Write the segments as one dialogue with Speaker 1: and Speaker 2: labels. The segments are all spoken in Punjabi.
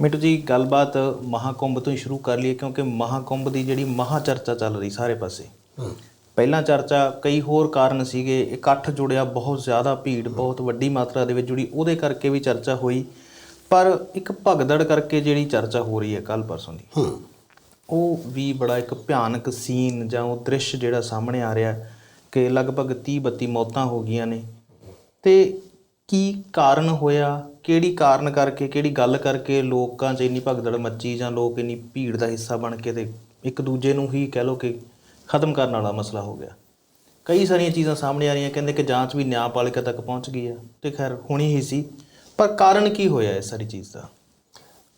Speaker 1: ਮਿੱਟੂ ਜੀ ਗੱਲਬਾਤ ਮਹਾਕੁੰਭ ਤੋਂ ਹੀ ਸ਼ੁਰੂ ਕਰ ਲਈਏ ਕਿਉਂਕਿ ਮਹਾਕੁੰਭ ਦੀ ਜਿਹੜੀ ਮਹਾ ਚਰਚਾ ਚੱਲ ਰਹੀ ਸਾਰੇ ਪਾਸੇ। ਪਹਿਲਾਂ ਚਰਚਾ ਕਈ ਹੋਰ ਕਾਰਨ ਸੀਗੇ ਇਕੱਠ ਜੁੜਿਆ ਬਹੁਤ ਜ਼ਿਆਦਾ ਭੀੜ ਬਹੁਤ ਵੱਡੀ ਮਾਤਰਾ ਦੇ ਵਿੱਚ ਜੁੜੀ ਉਹਦੇ ਕਰਕੇ ਵੀ ਚਰਚਾ ਹੋਈ। ਪਰ ਇੱਕ ਭਗਦੜ ਕਰਕੇ ਜਿਹੜੀ ਚਰਚਾ ਹੋ ਰਹੀ ਹੈ ਕੱਲ ਪਰਸੋਂ ਦੀ ਉਹ ਵੀ ਬੜਾ ਇੱਕ ਭਿਆਨਕ ਸੀਨ ਜਾਂ ਉਹ ਦ੍ਰਿਸ਼ ਜਿਹੜਾ ਸਾਹਮਣੇ ਆ ਰਿਹਾ ਕਿ ਲਗਭਗ 30 32 ਮੌਤਾਂ ਹੋ ਗਈਆਂ ਨੇ। ਤੇ ਕੀ ਕਾਰਨ ਹੋਇਆ? ਕਿਹੜੀ ਕਾਰਨ ਕਰਕੇ, ਕਿਹੜੀ ਗੱਲ ਕਰਕੇ ਲੋਕਾਂ 'ਚ ਇੰਨੀ ਭਗਦੜ ਮੱਚੀ ਜਾਂ ਲੋਕ ਇੰਨੀ ਭੀੜ ਦਾ ਹਿੱਸਾ ਬਣ ਕੇ ਤੇ ਇੱਕ ਦੂਜੇ ਨੂੰ ਹੀ ਕਹਿ ਲੋ ਕਿ ਖਤਮ ਕਰਨ ਵਾਲਾ ਮਸਲਾ ਹੋ ਗਿਆ? ਕਈ ਸਾਰੀਆਂ ਚੀਜ਼ਾਂ ਸਾਹਮਣੇ ਆ ਰਹੀਆਂ, ਕਹਿੰਦੇ ਕਿ ਜਾਂਚ ਵੀ ਨਿਆਂਪਾਲਿਕਾ ਤੱਕ ਪਹੁੰਚ ਗਈ ਆ ਤੇ ਖੈਰ ਹੋਣੀ ਹੀ ਸੀ, ਪਰ ਕਾਰਨ ਕੀ ਹੋਇਆ ਇਸ ਸਾਰੀ ਚੀਜ਼ ਦਾ?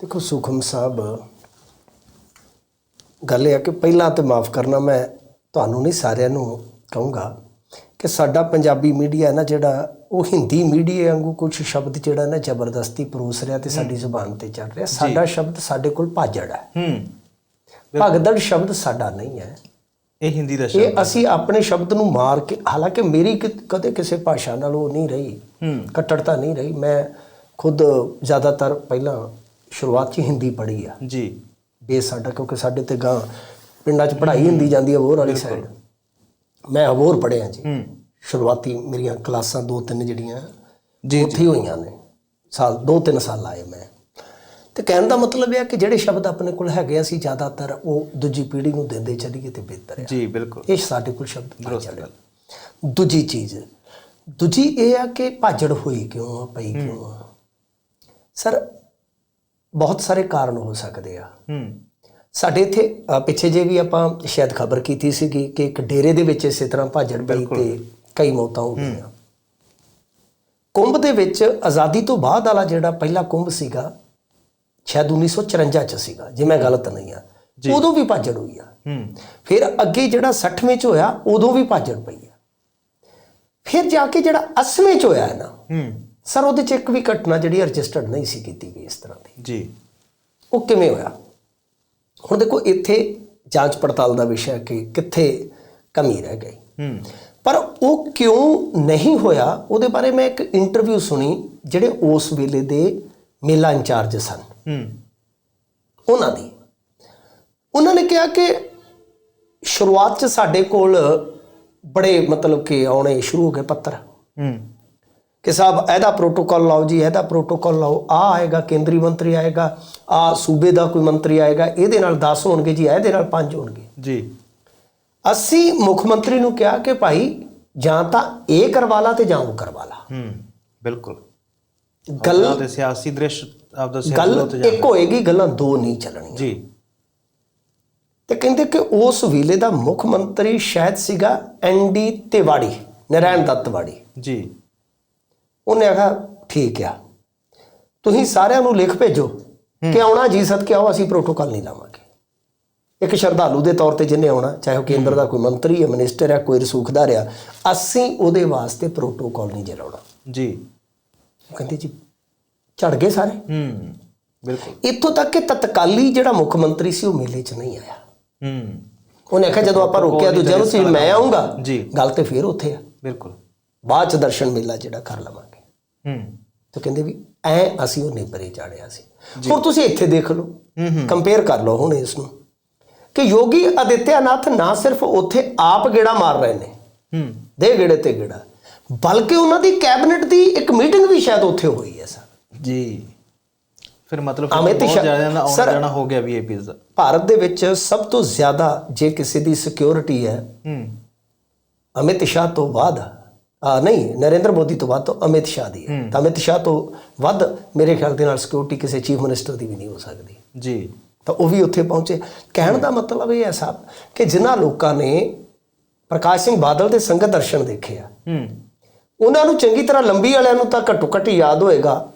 Speaker 2: ਦੇਖੋ ਸੁਖਮ ਸਾਹਿਬ, ਗੱਲ ਇਹ ਆ ਕਿ ਪਹਿਲਾਂ ਤੇ ਮਾਫ ਕਰਨਾ ਮੈਂ ਤੁਹਾਨੂੰ ਨਹੀਂ ਸਾਰਿਆਂ ਨੂੰ ਕਹੂੰਗਾ ਕਿ ਸਾਡਾ ਪੰਜਾਬੀ ਮੀਡੀਆ ਨਾ ਜਿਹੜਾ ਉਹ ਹਿੰਦੀ ਮੀਡੀਆ ਵਾਂਗੂ ਕੁਝ ਸ਼ਬਦ ਜਿਹੜਾ ਨਾ ਜ਼ਬਰਦਸਤੀ ਪਰੋਸ ਰਿਹਾ ਤੇ ਸਾਡੀ ਜ਼ੁਬਾਨ ਤੇ ਚੜ ਰਿਹਾ। ਸਾਡਾ ਸ਼ਬਦ ਸਾਡੇ ਕੋਲ ਭਾਜੜ ਹੈ।
Speaker 1: ਹੂੰ।
Speaker 2: ਭਗਦੜ ਸ਼ਬਦ ਸਾਡਾ ਨਹੀਂ ਹੈ।
Speaker 1: ਇਹ ਹਿੰਦੀ ਦਾ ਸ਼ਬਦ
Speaker 2: ਇਹ ਅਸੀਂ ਆਪਣੇ ਸ਼ਬਦ ਨੂੰ ਮਾਰ ਕੇ ਹਾਲਾਂਕਿ ਮੇਰੀ ਕਦੇ ਕਿਸੇ ਭਾਸ਼ਾ ਨਾਲ ਉਹ ਨਹੀਂ ਰਹੀ।
Speaker 1: ਹੂੰ।
Speaker 2: ਕੱਟੜਤਾ ਨਹੀਂ ਰਹੀ। ਮੈਂ ਖੁਦ ਜ਼ਿਆਦਾਤਰ ਪਹਿਲਾਂ ਸ਼ੁਰੂਆਤ 'ਚ ਹਿੰਦੀ ਪੜ੍ਹੀ ਆ।
Speaker 1: ਜੀ।
Speaker 2: ਬੇਸ ਸਾਡਾ ਕਿਉਂਕਿ ਸਾਡੇ ਤੇ ਗਾਂ ਪਿੰਡਾਂ 'ਚ ਪੜ੍ਹਾਈ ਹੁੰਦੀ ਜਾਂਦੀ ਹੈ ਹੋਰ ਵਾਲੀ ਸਾਈਡ ਮੈਂ ਅਬੋਰ ਪੜ੍ਹਿਆ ਜੀ।
Speaker 1: ਹੂੰ।
Speaker 2: ਸ਼ੁਰੂਆਤੀ ਮੇਰੀਆਂ ਕਲਾਸਾਂ ਦੋ ਤਿੰਨ ਜਿਹੜੀਆਂ
Speaker 1: ਜੀ
Speaker 2: ਉੱਥੇ ਹੋਈਆਂ ਨੇ। ਸਾਲ ਦੋ ਤਿੰਨ ਸਾਲ ਲਾਏ ਮੈਂ। ਤੇ ਕਹਿਣ ਦਾ ਮਤਲਬ ਇਹ ਹੈ ਕਿ ਜਿਹੜੇ ਸ਼ਬਦ ਆਪਣੇ ਕੋਲ ਹੈਗੇ ਅਸੀਂ ਜ਼ਿਆਦਾਤਰ ਉਹ ਦੂਜੀ ਪੀੜ੍ਹੀ ਨੂੰ ਦਿੰਦੇ ਚੱਲੀਏ ਤੇ ਬਿਹਤਰ ਹੈ
Speaker 1: ਜੀ ਬਿਲਕੁਲ।
Speaker 2: ਇਹ ਸਾਡੇ ਕੋਲ ਸ਼ਬਦ
Speaker 1: ਦਰੁਸਤ। ਗੱਲ।
Speaker 2: ਦੂਜੀ ਚੀਜ਼ ਦੂਜੀ ਇਹ ਆ ਕਿ ਭਾਜੜ ਹੋਈ ਕਿਉਂ ਆ ਪਈ ਕਿਉਂ ਆ? ਸਰ ਬਹੁਤ ਸਾਰੇ ਕਾਰਨ ਹੋ ਸਕਦੇ ਆ।
Speaker 1: ਹੂੰ।
Speaker 2: ਸਾਡੇ ਇੱਥੇ ਪਿੱਛੇ ਜੇ ਵੀ ਆਪਾਂ ਸ਼ਾਇਦ ਖਬਰ ਕੀਤੀ ਸੀਗੀ ਕਿ ਇੱਕ ਡੇਰੇ ਦੇ ਵਿੱਚ ਇਸੇ ਤਰ੍ਹਾਂ ਭਾਜੜ ਪਈ ਤੇ ਕਈ ਮੌਤਾਂ ਹੋ ਗਈਆਂ। ਕੁੰਭ ਦੇ ਵਿੱਚ ਆਜ਼ਾਦੀ ਤੋਂ ਬਾਅਦ ਵਾਲਾ ਜਿਹੜਾ ਪਹਿਲਾ ਕੁੰਭ ਸੀਗਾ ਸ਼ਾਇਦ 1954 ਚ ਸੀਗਾ ਜੇ ਮੈਂ ਗਲਤ ਨਹੀਂ ਆ ਉਦੋਂ ਵੀ ਭਾਜੜ ਹੋਈ ਆ। ਫਿਰ ਅੱਗੇ ਜਿਹੜਾ 60ਵੇਂ ਚ ਹੋਇਆ ਉਦੋਂ ਵੀ ਭਾਜੜ ਪਈ ਆ। ਫਿਰ ਜਾ ਕੇ ਜਿਹੜਾ 80ਵੇਂ ਚ ਹੋਇਆ ਹੈ। ਨਾ ਸਰ ਉਹਦੇ ਚ ਇੱਕ ਵੀ ਘਟਨਾ ਜਿਹੜੀ ਰਜਿਸਟਰਡ ਨਹੀਂ ਸੀ ਕੀਤੀ ਗਈ ਇਸ ਤਰ੍ਹਾਂ ਦੀ।
Speaker 1: ਜੀ।
Speaker 2: ਉਹ ਕਿਵੇਂ ਹੋਇਆ? ਹੁਣ ਦੇਖੋ ਇੱਥੇ ਜਾਂਚ ਪੜਤਾਲ ਦਾ ਵਿਸ਼ਾ ਕਿ ਕਿੱਥੇ ਕਮੀ ਰਹਿ ਗਈ।
Speaker 1: ਹੂੰ।
Speaker 2: ਪਰ ਉਹ ਕਿਉਂ ਨਹੀਂ ਹੋਇਆ? ਉਹਦੇ ਬਾਰੇ ਮੈਂ ਇੱਕ ਇੰਟਰਵਿਊ ਸੁਣੀ ਜਿਹੜੇ ਉਸ ਵੇਲੇ ਦੇ ਮੇਲਾ ਇੰਚਾਰਜ ਸਨ।
Speaker 1: ਹੂੰ।
Speaker 2: ਉਹਨਾਂ ਦੀ। ਉਹਨਾਂ ਨੇ ਕਿਹਾ ਕਿ ਸ਼ੁਰੂਆਤ 'ਚ ਸਾਡੇ ਕੋਲ ਬੜੇ ਮਤਲਬ ਕਿ ਆਉਣੇ ਸ਼ੁਰੂ ਹੋ ਗਏ ਪੱਤਰ।
Speaker 1: ਹੂੰ।
Speaker 2: ਕਿ ਸਾਹਿਬ ਇਹਦਾ ਪ੍ਰੋਟੋਕਾਲ ਲਾਓ ਜੀ ਇਹਦਾ ਪ੍ਰੋਟੋਕਾਲ ਲਾਓ। ਆ ਆਏਗਾ ਕੇਂਦਰੀ ਮੰਤਰੀ ਆਏਗਾ ਆ ਸੂਬੇ ਦਾ ਕੋਈ ਮੰਤਰੀ ਆਏਗਾ ਇਹਦੇ ਨਾਲ 10 ਹੋਣਗੇ ਜੀ ਇਹਦੇ ਨਾਲ 5 ਹੋਣਗੇ।
Speaker 1: ਜੀ।
Speaker 2: ਅਸੀਂ ਮੁੱਖ ਮੰਤਰੀ ਨੂੰ ਕਿਹਾ ਕਿ ਭਾਈ ਜਾਂ ਤਾਂ ਇਹ ਕਰਵਾ ਲਾ ਤੇ ਜਾਂ ਉਹ ਕਰਵਾ ਲਾ।
Speaker 1: ਹੂੰ ਬਿਲਕੁਲ।
Speaker 2: ਗੱਲ
Speaker 1: ਤੇ ਸਿਆਸੀ ਦ੍ਰਿਸ਼ ਆਪਦਾ ਸਿਆਸੀ
Speaker 2: ਗੱਲ ਇੱਕ ਹੋਏਗੀ ਗੱਲਾਂ ਦੋ ਨਹੀਂ ਚੱਲਣੀਆਂ।
Speaker 1: ਜੀ।
Speaker 2: ਤੇ ਕਹਿੰਦੇ ਕਿ ਉਸ ਵੇਲੇ ਦਾ ਮੁੱਖ ਮੰਤਰੀ ਸ਼ਾਇਦ ਸੀਗਾ ਐਨਡੀ ਤਿਵਾੜੀ ਨਰੈਣ ਦੱਤ ਵਾੜੀ
Speaker 1: ਜੀ।
Speaker 2: ਉਹਨੇ ਆਖਿਆ ਠੀਕ ਆ। ਤੁਸੀਂ ਸਾਰਿਆਂ ਨੂੰ ਲਿਖ ਭੇਜੋ ਕਿ ਆਉਣਾ ਜੀ ਸਦਕੇ ਆਓ ਅਸੀਂ ਪ੍ਰੋਟੋਕਾਲ ਨਹੀਂ ਲਾਵਾਂਗੇ। ਇੱਕ ਸ਼ਰਧਾਲੂ ਦੇ ਤੌਰ ਤੇ ਜਿਹਨੇ ਆਉਣਾ ਚਾਹੇ ਉਹ ਕੇਂਦਰ ਦਾ ਕੋਈ ਮੰਤਰੀ ਹੈ ਮਿਨਿਸਟਰ ਹੈ ਕੋਈ ਰਸੂਖਦਾਰ ਆ ਅਸੀਂ ਉਹਦੇ ਵਾਸਤੇ ਪ੍ਰੋਟੋਕਾਲ ਨਹੀਂ ਜਲਾਉਣਾ
Speaker 1: ਜੀ।
Speaker 2: ਉਹ ਕਹਿੰਦੇ ਜੀ ਝੜ ਗਏ ਸਾਰੇ।
Speaker 1: ਹੂੰ ਬਿਲਕੁਲ।
Speaker 2: ਇੱਥੋਂ ਤੱਕ ਕਿ ਤਤਕਾਲੀ ਜਿਹੜਾ ਮੁੱਖ ਮੰਤਰੀ ਸੀ ਉਹ ਮੇਲੇ 'ਚ ਨਹੀਂ ਆਇਆ।
Speaker 1: ਹੂੰ।
Speaker 2: ਉਹਨੇ ਆਖਿਆ ਜਦੋਂ ਆਪਾਂ ਰੋਕਿਆ ਦੂਜਿਆਂ ਨੂੰ ਸੀ ਮੈਂ ਆਉਂਗਾ।
Speaker 1: ਜੀ।
Speaker 2: ਗੱਲ ਤੇ ਫੇਰ ਉੱਥੇ ਆ।
Speaker 1: ਬਿਲਕੁਲ।
Speaker 2: ਬਾਅਦ ਚ ਦਰਸ਼ਨ ਮੇਲਾ ਜਿਹੜਾ ਕਰ ਲਵਾਂਗੇ।
Speaker 1: ਹੂੰ।
Speaker 2: ਤੇ ਕਹਿੰਦੇ ਵੀ ਐ ਅਸੀਂ ਉਹ ਨੇਪਰੇ ਚਾੜਿਆ ਸੀ। ਹੁਣ ਤੁਸੀਂ ਇੱਥੇ ਦੇਖ ਲਓ। ਕੰਪੇਅਰ ਕਰ ਲਓ ਹੁਣ ਇਸ ਨੂੰ। ਕਿ ਯੋਗੀ ਆਦਿੱਤਿਆਨਾਥ ਨਾ ਸਿਰਫ ਉੱਥੇ ਆਪ ਗੇੜਾ ਮਾਰ ਰਹੇ ਨੇ।
Speaker 1: ਹੂੰ।
Speaker 2: ਦੇ ਗੇੜੇ ਤੇ ਗੇੜਾ। ਬਲਕਿ ਉਹਨਾਂ ਦੀ ਕੈਬਨਿਟ ਦੀ ਇੱਕ ਮੀਟਿੰਗ ਵੀ ਸ਼ਾਇਦ ਉੱਥੇ ਹੋਈ ਹੈ ਸਰ।
Speaker 1: ਜੀ। ਫਿਰ ਮਤਲਬ ਬਹੁਤ ਜ਼ਿਆਦਾ ਆਉਣਾ ਜਾਣਾ ਹੋ ਗਿਆ ਵੀਆਈਪੀਜ਼ ਦਾ
Speaker 2: ਭਾਰਤ ਦੇ ਵਿੱਚ ਸਭ ਤੋਂ ਜ਼ਿਆਦਾ ਜੇ ਕਿਸੇ ਦੀ ਸਿਕਿਉਰਿਟੀ ਹੈ
Speaker 1: ਹੂੰ।
Speaker 2: ਅਮਿਤ ਸ਼ਾਹ ਤੋਂ ਬਾਅਦ ਆ ਨਹੀਂ ਨਰਿੰਦਰ ਮੋਦੀ ਤੋਂ ਬਾਅਦ ਤੋਂ ਅਮਿਤ ਸ਼ਾਹ ਦੀ ਹੈ। ਤਾਂ ਅਮਿਤ ਸ਼ਾਹ ਤੋਂ ਵੱਧ ਮੇਰੇ ਖਿਆਲ ਦੇ ਨਾਲ ਸਿਕਿਉਰਿਟੀ ਕਿਸੇ ਚੀਫ ਮਿਨਿਸਟਰ ਦੀ ਵੀ ਨਹੀਂ ਹੋ ਸਕਦੀ।
Speaker 1: ਜੀ।
Speaker 2: ਤਾਂ ਉਹ ਵੀ ਉੱਥੇ ਪਹੁੰਚੇ। ਕਹਿਣ ਦਾ ਮਤਲਬ ਇਹ ਹੈ ਸਾਹਿਬ ਕਿ ਜਿਨ੍ਹਾਂ ਲੋਕਾਂ ਨੇ ਪ੍ਰਕਾਸ਼ ਸਿੰਘ ਬਾਦਲ ਦੇ ਸੰਗਤ ਦਰਸ਼ਨ ਦੇਖੇ ਆ।
Speaker 1: ਹੂੰ।
Speaker 2: ਉਹਨਾਂ ਨੂੰ ਚੰਗੀ ਤਰ੍ਹਾਂ ਲੰਬੀ ਵਾਲਿਆਂ ਨੂੰ ਤਾਂ ਘੱਟੋ ਘੱਟ ਯਾਦ ਹੋਏਗਾ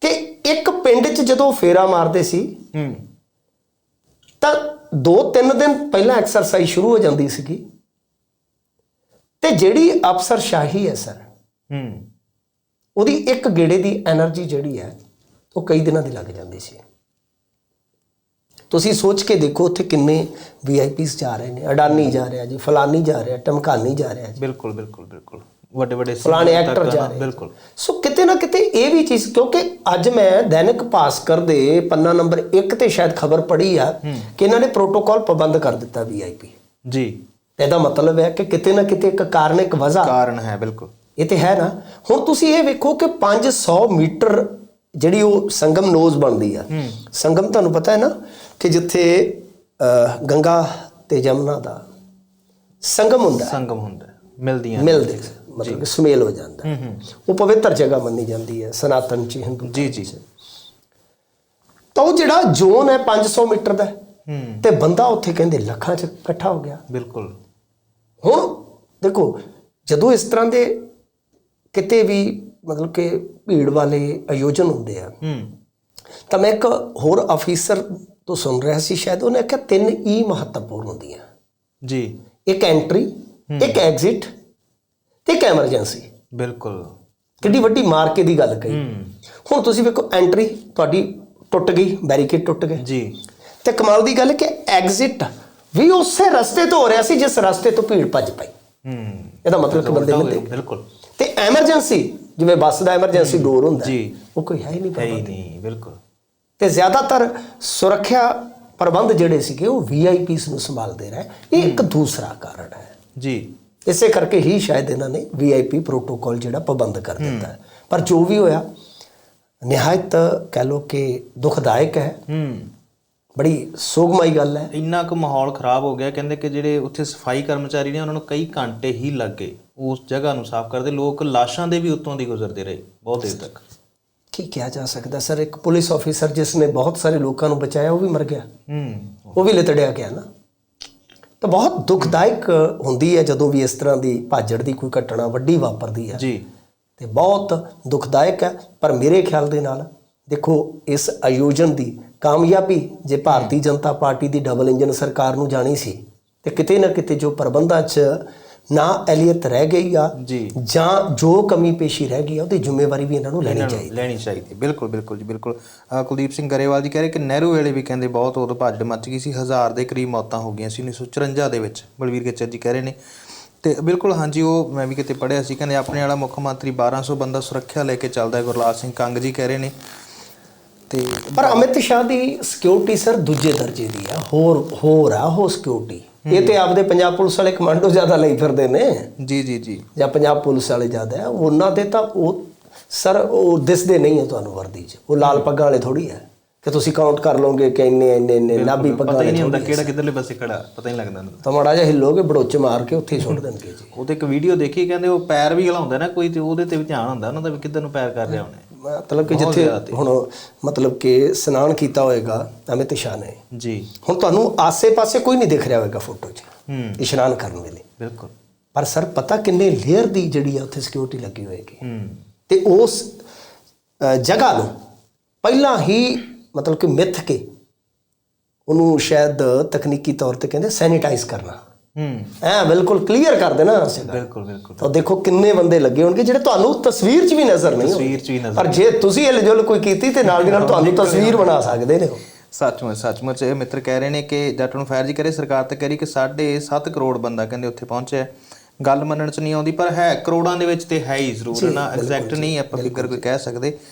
Speaker 2: ਕਿ ਇੱਕ ਪਿੰਡ 'ਚ ਜਦੋਂ ਫੇਰਾ ਮਾਰਦੇ ਸੀ
Speaker 1: ਹੂੰ।
Speaker 2: ਤਾਂ 2-3 ਦਿਨ ਪਹਿਲਾਂ ਐਕਸਰਸਾਈਜ਼ ਸ਼ੁਰੂ ਹੋ ਜਾਂਦੀ ਸੀਗੀ। ਤੇ ਜਿਹੜੀ ਅਫਸਰ ਸ਼ਾਹੀ ਹੈ ਸਰ
Speaker 1: ਹੂੰ।
Speaker 2: ਉਹਦੀ ਇੱਕ ਗੇੜੇ ਦੀ એનર્ਜੀ ਜਿਹੜੀ ਹੈ ਉਹ ਕਈ ਦਿਨਾਂ ਦੀ ਲੱਗ ਜਾਂਦੀ ਸੀ। ਤੁਸੀਂ ਸੋਚ ਕੇ ਦੇਖੋ ਉੱਥੇ ਕਿੰਨੇ ਵੀਆਈਪੀਸ ਜਾ ਰਹੇ ਨੇ ਅਡਾਨੀ ਜਾ ਰਿਹਾ ਜੀ ਫਲਾਨੀ ਜਾ ਰਿਹਾ ਟਮਕਾਨੀ ਜਾ ਰਿਹਾ ਜੀ।
Speaker 1: ਬਿਲਕੁਲ ਬਿਲਕੁਲ ਬਿਲਕੁਲ। ਵੱਡੇ ਵੱਡੇ
Speaker 2: ਫਲਾਣੇ ਐਕਟਰ ਜਾ ਰਹੇ
Speaker 1: ਬਿਲਕੁਲ।
Speaker 2: ਸੋ ਕਿਤੇ ਨਾ ਕਿਤੇ ਇਹ ਵੀ ਚੀਜ਼ ਕਿਉਂਕਿ ਅੱਜ ਮੈਂ ਦੈਨਿਕ ਭਾਸਕਰ ਦੇ ਪੰਨਾ ਨੰਬਰ 1 ਤੇ ਸ਼ਾਇਦ ਖਬਰ ਪੜ੍ਹੀ ਆ ਕਿ ਇਹਨਾਂ ਨੇ ਪ੍ਰੋਟੋਕਾਲ ਪਾਬੰਦ ਕਰ ਦਿੱਤਾ ਵੀਆਈਪੀ
Speaker 1: ਜੀ।
Speaker 2: ਇਹਦਾ ਮਤਲਬ ਹੈ ਕਿ ਕਿਤੇ ਨਾ ਕਿਤੇ ਇੱਕ ਕਾਰਨਿਕ ਵਜ੍ਹਾ।
Speaker 1: ਕਾਰਨ ਹੈ ਬਿਲਕੁਲ।
Speaker 2: ਇਹ ਤੇ ਹੈ ਨਾ। ਹੁਣ ਤੁਸੀਂ ਇਹ ਵੇਖੋ ਕਿ 500 ਮੀਟਰ ਜਿਹੜੀ ਉਹ ਸੰਗਮ ਨੋਜ਼ ਬਣਦੀ ਆ। ਸੰਗਮ ਤੁਹਾਨੂੰ ਪਤਾ ਹੈ ਨਾ ਕਿ ਜਿੱਥੇ ਗੰਗਾ ਤੇ ਜਮਨਾ ਦਾ ਸੰਗਮ ਹੁੰਦਾ
Speaker 1: ਸੰਗਮ ਹੁੰਦਾ ਮਿਲਦੀਆਂ।
Speaker 2: ਮਿਲਦੇ ਮਤਲਬ ਕਿ ਸੁਮੇਲ ਹੋ ਜਾਂਦਾ ਉਹ ਪਵਿੱਤਰ ਜਗ੍ਹਾ ਮੰਨੀ ਜਾਂਦੀ ਹੈ ਸਨਾਤਨ ਚ ਹਿੰਦੂ
Speaker 1: ਜੀ ਜੀ।
Speaker 2: ਤਾਂ ਉਹ ਜਿਹੜਾ ਜ਼ੋਨ ਹੈ 500 ਮੀਟਰ ਦਾ ਤੇ ਬੰਦਾ ਉੱਥੇ ਕਹਿੰਦੇ ਲੱਖਾਂ ਚ ਇਕੱਠਾ ਹੋ ਗਿਆ।
Speaker 1: ਬਿਲਕੁਲ।
Speaker 2: ਹੁਣ ਦੇਖੋ ਜਦੋਂ ਇਸ ਤਰ੍ਹਾਂ ਦੇ ਕਿਤੇ ਵੀ ਮਤਲਬ ਕਿ ਭੀੜ ਵਾਲੇ ਆਯੋਜਨ ਹੁੰਦੇ ਆ।
Speaker 1: ਹੂੰ।
Speaker 2: ਤਾਂ ਮੈਂ ਇੱਕ ਹੋਰ ਅਫੀਸਰ ਤੋਂ ਸੁਣ ਰਿਹਾ ਸੀ ਸ਼ਾਇਦ ਉਹਨੇ ਕਿਹਾ ਤਿੰਨ ਈ ਮਹੱਤਵਪੂਰਨ ਹੁੰਦੀਆਂ।
Speaker 1: ਜੀ।
Speaker 2: ਇੱਕ ਐਂਟਰੀ ਇੱਕ ਐਗਜ਼ਿਟ ਤੇ ਇੱਕ ਐਮਰਜੈਂਸੀ
Speaker 1: ਬਿਲਕੁਲ।
Speaker 2: ਕਿੱਡੀ ਵੱਡੀ ਮਾਰਕੇ ਦੀ ਗੱਲ ਕਹੀ। ਹੁਣ ਤੁਸੀਂ ਵੇਖੋ ਐਂਟਰੀ ਤੁਹਾਡੀ ਟੁੱਟ ਗਈ ਬੈਰੀਕੇਡ ਟੁੱਟ ਗਏ।
Speaker 1: ਜੀ।
Speaker 2: ਤੇ ਕਮਾਲ ਦੀ ਗੱਲ ਕਿ ਐਗਜ਼ਿਟ ਵੀ ਉਸੇ ਰਸਤੇ ਤੋਂ ਹੋ ਰਿਹਾ ਸੀ ਜਿਸ ਰਸਤੇ ਤੋਂ ਭੀੜ ਭੱਜ ਪਈ।
Speaker 1: ਹੂੰ।
Speaker 2: ਇਹਦਾ ਮਤਲਬ ਕਿ ਬੰਦੇ
Speaker 1: ਗਿਆ, ਬਿਲਕੁਲ।
Speaker 2: ਤੇ ਐਮਰਜੈਂਸੀ ਜਿਵੇਂ ਬੱਸ ਦਾ ਐਮਰਜੈਂਸੀ ਡੋਰ ਹੁੰਦਾ
Speaker 1: ਜੀ।
Speaker 2: ਉਹ ਕੋਈ ਹੈ ਹੀ ਨਹੀਂ
Speaker 1: ਹੈ ਨਹੀਂ ਬਿਲਕੁਲ।
Speaker 2: ਤੇ ਜ਼ਿਆਦਾਤਰ ਸੁਰੱਖਿਆ ਪ੍ਰਬੰਧ ਜਿਹੜੇ ਸੀਗੇ ਉਹ ਵੀਆਈਪੀਸ ਨੂੰ ਸੰਭਾਲਦੇ ਰਹੇ। ਇਹ ਇੱਕ ਦੂਸਰਾ ਕਾਰਨ ਹੈ।
Speaker 1: ਜੀ।
Speaker 2: ਇਸੇ ਕਰਕੇ ਹੀ ਸ਼ਾਇਦ ਇਹਨਾਂ ਨੇ ਵੀਆਈਪੀ ਪ੍ਰੋਟੋਕਾਲ ਜਿਹੜਾ ਪਾਬੰਦ ਕਰ ਦਿੱਤਾ ਹੈ। ਪਰ ਜੋ ਵੀ ਹੋਇਆ ਨਿਹਾਇਤ ਕਹਿ ਲੋ ਕਿ ਦੁਖਦਾਇਕ ਹੈ।
Speaker 1: ਹੂੰ।
Speaker 2: ਬੜੀ ਸੋਗਮਾਈ ਗੱਲ ਹੈ।
Speaker 1: ਇੰਨਾ ਕੁ ਮਾਹੌਲ ਖਰਾਬ ਹੋ ਗਿਆ ਕਹਿੰਦੇ ਕਿ ਜਿਹੜੇ ਉੱਥੇ ਸਫ਼ਾਈ ਕਰਮਚਾਰੀ ਨੇ ਉਹਨਾਂ ਨੂੰ ਕਈ ਘੰਟੇ ਹੀ ਲੱਗ। ਉਸ ਜਗ੍ਹਾ ਨੂੰ ਸਾਫ਼ ਕਰਦੇ ਲੋਕ ਲਾਸ਼ਾਂ ਦੇ ਵੀ ਉੱਤੋਂ ਦੀ ਗੁਜ਼ਰਦੇ ਰਹੇ ਬਹੁਤ ਦੇਰ ਤੱਕ।
Speaker 2: ਕੀ ਕਿਹਾ ਜਾ ਸਕਦਾ? ਸਰ ਇੱਕ ਪੁਲਿਸ ਆਫੀਸਰ ਜਿਸ ਨੇ ਬਹੁਤ ਸਾਰੇ ਲੋਕਾਂ ਨੂੰ ਬਚਾਇਆ ਉਹ ਵੀ ਮਰ ਗਿਆ।
Speaker 1: ਹੂੰ।
Speaker 2: ਉਹ ਵੀ ਲਿਤੜਿਆ ਗਿਆ ਨਾ। ਤਾਂ ਬਹੁਤ ਦੁਖਦਾਇਕ ਹੁੰਦੀ ਹੈ ਜਦੋਂ ਵੀ ਇਸ ਤਰ੍ਹਾਂ ਦੀ ਭਾਜੜ ਦੀ ਕੋਈ ਘਟਨਾ ਵੱਡੀ ਵਾਪਰਦੀ ਹੈ।
Speaker 1: ਜੀ।
Speaker 2: ਤੇ ਬਹੁਤ ਦੁਖਦਾਇਕ ਹੈ ਪਰ ਮੇਰੇ ਖਿਆਲ ਦੇ ਨਾਲ ਦੇਖੋ ਇਸ ਆਯੋਜਨ ਦੀ ਕਾਮਯਾਬੀ ਜੇ ਭਾਰਤੀ ਜਨਤਾ ਪਾਰਟੀ ਦੀ ਡਬਲ ਇੰਜਨ ਸਰਕਾਰ ਨੂੰ ਜਾਣੀ ਸੀ ਤੇ ਕਿਤੇ ਨਾ ਕਿਤੇ ਜੋ ਪ੍ਰਬੰਧਾਂ 'ਚ ਨਾ ਐਲੀਅਤ ਰਹਿ ਗਈ ਆ
Speaker 1: ਜੀ।
Speaker 2: ਜਾਂ ਜੋ ਕਮੀ ਪੇਸ਼ੀ ਰਹਿ ਗਈ ਆ ਉਹਦੀ ਜ਼ਿੰਮੇਵਾਰੀ ਵੀ ਇਹਨਾਂ ਨੂੰ ਲੈਣੀ ਚਾਹੀਦੀ।
Speaker 1: ਲੈਣੀ ਚਾਹੀਦੀ ਹੈ। ਬਿਲਕੁਲ ਬਿਲਕੁਲ ਜੀ ਬਿਲਕੁਲ। ਕੁਲਦੀਪ ਸਿੰਘ ਗਰੇਵਾਲ ਜੀ ਕਹਿ ਰਹੇ ਕਿ ਨਹਿਰੂ ਵੇਲੇ ਵੀ ਕਹਿੰਦੇ ਬਹੁਤ ਉਦੋਂ ਭੱਜ ਮੱਚ ਗਈ ਸੀ ਹਜ਼ਾਰ ਦੇ ਕਰੀਬ ਮੌਤਾਂ ਹੋ ਗਈਆਂ ਸੀ 1954 ਦੇ ਵਿੱਚ ਬਲਵੀਰ ਗੱਜਰ ਜੀ ਕਹਿ ਰਹੇ ਨੇ। ਤੇ ਬਿਲਕੁਲ ਹਾਂਜੀ ਉਹ ਮੈਂ ਵੀ ਕਿਤੇ ਪੜ੍ਹਿਆ ਸੀ ਕਹਿੰਦੇ ਆਪਣੇ ਵਾਲਾ ਮੁੱਖ ਮੰਤਰੀ 1200 ਬੰਦਾ ਸੁਰੱਖਿਆ ਲੈ ਕੇ ਚੱਲਦਾ ਹੈ ਗੁਰਲਾਲ ਸਿੰਘ ਕੰਗ ਜੀ ਕਹਿ ਰਹੇ ਨੇ। ਤੇ
Speaker 2: ਪਰ ਅਮਿਤ ਸ਼ਾਹ ਦੀ ਸਿਕਿਉਰਿਟੀ ਸਰ ਦੂਜੇ ਦਰਜੇ ਦੀ ਆ ਹੋਰ ਹੋਰ ਆ ਉਹ ਸਿਕਿਉਰਿਟੀ ਇਹ ਤੇ ਆਪਦੇ ਪੰਜਾਬ ਪੁਲਿਸ ਵਾਲੇ ਕਮਾਂਡੋ ਜ਼ਿਆਦਾ ਲਈ ਫਿਰਦੇ ਨੇ।
Speaker 1: ਜੀ ਜੀ ਜੀ।
Speaker 2: ਜਾਂ ਪੰਜਾਬ ਪੁਲਿਸ ਵਾਲੇ ਜ਼ਿਆਦਾ ਉਹਨਾਂ ਦੇ ਤਾਂ ਉਹ ਸਰ ਉਹ ਦਿਸਦੇ ਨਹੀਂ ਹੈ ਤੁਹਾਨੂੰ ਵਰਦੀ 'ਚ। ਉਹ ਲਾਲ ਪੱਗਾਂ ਵਾਲੇ ਥੋੜੀ ਹੈ ਕਿ ਤੁਸੀਂ ਕਾਊਂਟ ਕਰ ਲਓਗੇ ਕਿ ਇੰਨੇ ਇੰਨੇ ਇੰਨੇ ਨਾਭੀ ਪੱਗਾਂ
Speaker 1: ਪਤਾ ਹੀ ਨਹੀਂ ਹੁੰਦਾ ਕਿਹੜਾ ਕਿੱਧਰਲੇ ਪਾਸੇ ਖੜਾ ਪਤਾ ਹੀ ਨਹੀਂ ਲੱਗਦਾ
Speaker 2: ਤਾਂ ਮਾੜਾ ਜਿਹਾ ਹਿੱਲੋਗੇ ਬੜੋਚ ਮਾਰ ਕੇ ਉੱਥੇ ਸੁੱਟ ਦੇਣਗੇ ਜੀ।
Speaker 1: ਉਹ ਤੇ ਇੱਕ ਵੀਡੀਓ ਦੇਖੀ ਕਹਿੰਦੇ ਉਹ ਪੈਰ ਵੀ ਹਿਲਾਉਂਦਾ ਨਾ ਕੋਈ ਤੇ ਉਹਦੇ ਤੇ ਵੀ ਧਿਆਨ ਹੁੰਦਾ ਉਹਨਾਂ ਦਾ ਵੀ ਕਿੱਧਰ ਨੂੰ ਪੈਰ ਕਰ ਰਿਹਾ ਉਹਨੇ
Speaker 2: ਮਤਲਬ ਕਿ ਜਿੱਥੇ ਹੁਣ ਮਤਲਬ ਕਿ ਇਸ਼ਨਾਨ ਕੀਤਾ ਹੋਏਗਾ ਅਮਿਤ ਸ਼ਾਹ ਨੇ।
Speaker 1: ਜੀ।
Speaker 2: ਹੁਣ ਤੁਹਾਨੂੰ ਆਸੇ-ਪਾਸੇ ਕੋਈ ਨਹੀਂ ਦਿਖ ਰਿਹਾ ਹੋਏਗਾ ਫੋਟੋ 'ਚ
Speaker 1: ਹੂੰ।
Speaker 2: ਇਸ਼ਨਾਨ ਕਰਨ ਵੇਲੇ।
Speaker 1: ਬਿਲਕੁਲ।
Speaker 2: ਪਰ ਸਰ ਪਤਾ ਕਿੰਨੇ ਲੇਅਰ ਦੀ ਜਿਹੜੀ ਆ ਉੱਥੇ ਸਿਕਿਉਰਿਟੀ ਲੱਗੀ ਹੋਏਗੀ।
Speaker 1: ਹੂੰ।
Speaker 2: ਤੇ ਉਸ ਜਗ੍ਹਾ ਨੂੰ ਪਹਿਲਾਂ ਹੀ ਮਤਲਬ ਕਿ ਮਿੱਥ ਕੇ ਉਹਨੂੰ ਸ਼ਾਇਦ ਤਕਨੀਕੀ ਤੌਰ ਤੇ ਕਹਿੰਦੇ ਸੈਨੀਟਾਈਜ਼ ਕਰਨਾ।
Speaker 1: ਹੂੰ
Speaker 2: ਐ ਬਿਲਕੁਲ ਕਲੀਅਰ ਕਰ ਦੇਣਾ ਜਗ੍ਹਾ
Speaker 1: ਬਿਲਕੁਲ ਬਿਲਕੁਲ।
Speaker 2: ਤਾਂ ਦੇਖੋ ਕਿੰਨੇ ਬੰਦੇ ਲੱਗੇ ਹੋਣਗੇ ਜਿਹੜੇ ਤੁਹਾਨੂੰ ਤਸਵੀਰ 'ਚ ਵੀ ਨਜ਼ਰ ਨਹੀਂ
Speaker 1: ਤਸਵੀਰ 'ਚ ਵੀ ਨਜ਼ਰ
Speaker 2: ਪਰ ਜੇ ਤੁਸੀਂ ਹਲਜੁਲ ਕੋਈ ਕੀਤੀ ਤੇ ਨਾਲ ਦੀ ਨਾਲ ਤੁਹਾਨੂੰ ਤਸਵੀਰ ਬਣਾ ਸਕਦੇ ਨੇ
Speaker 1: ਸੱਚਮੁੱਚ ਸੱਚਮੁੱਚ ਇਹ ਮਿੱਤਰ ਕਹਿ ਰਹੇ ਨੇ ਕਿ ਜੱਟ ਨੂੰ ਫਾਇਰ ਜੀ ਕਰੇ ਸਰਕਾਰ ਤੇ ਕਰੀ ਕਿ 7.5 ਕਰੋੜ ਬੰਦਾ ਕਹਿੰਦੇ ਉੱਥੇ ਪਹੁੰਚਿਆ। ਗੱਲ ਮੰਨਣ ਚ ਨਹੀਂ ਆਉਂਦੀ ਪਰ ਹੈ ਕਰੋੜਾਂ ਦੇ ਵਿੱਚ ਤੇ ਹੈ ਹੀ ਜ਼ਰੂਰ ਨਾ? ਐਗਜ਼ੈਕਟ ਨਹੀਂ ਆਪਾਂ ਫਿਗਰ ਕੋਈ ਕਹਿ ਸਕਦੇ।